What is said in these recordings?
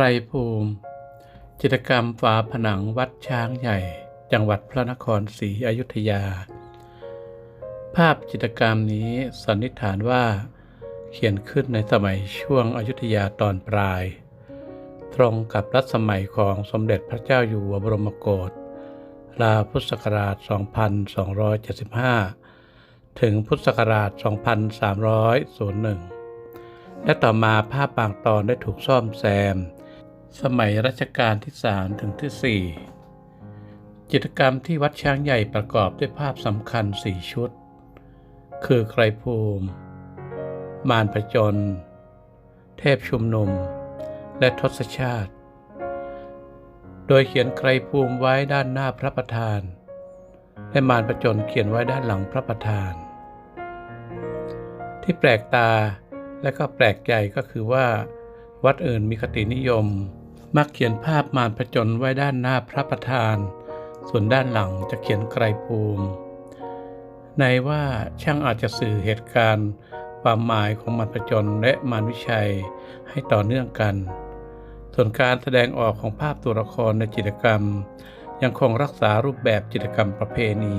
รภูมิ จิตรกรรมฝาผนังวัดช้างใหญ่ จังหวัดพระนครศรีอยุธยา ภาพจิตรกรรมนี้สันนิษฐานว่า เขียนขึ้นในสมัยช่วงอยุธยาตอนปลาย ตรงกับรัชสมัยของสมเด็จพระเจ้าอยู่หัวบรมโกศราพุทธศักราช 2275 ถึงพุทธศักราช 2301 และต่อมาภาพบางตอนได้ถูกซ่อมแซม สมัยรัชกาลที่3ถึงที่ 4 จิตรกรรมที่วัดช้างใหญ่ประกอบด้วยภาพสำคัญ 4 ชุด คือไกรภูมิ มารประจน เทพชุมนุม และทศชาติ โดยเขียนไกรภูมิไว้ด้านหน้าพระประธาน และมารประจนเขียนไว้ด้านหลังพระประธาน ที่แปลกตาและก็แปลกใจก็คือว่าวัดอื่นมีคตินิยม มักเขียนภาพมารประจนไว้ด้านหน้าพระประธาน ส่วนด้านหลังจะเขียนไกรภูมิ ในว่าช่างอาจจะสื่อเหตุการณ์ ความหมายของมารประจนและมารวิชัยให้ต่อเนื่องกัน ส่วนการแสดงออกของภาพตัวละครในจิตรกรรม ยังคงรักษารูปแบบจิตรกรรมประเพณี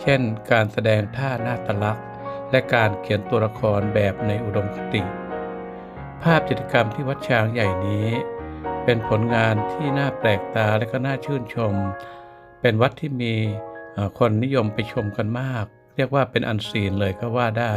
เช่น การแสดงท่าหน้าตลักษและการเขียนตัวละครแบบในอุดมคติ ภาพจิตรกรรมที่วัดช้างใหญ่นี้ เป็นผลงานที่น่าแปลกตาและก็น่าชื่นชม เป็นวัดที่มีคนนิยมไปชมกันมาก เรียกว่าเป็นอันซีนเลยก็ว่าได้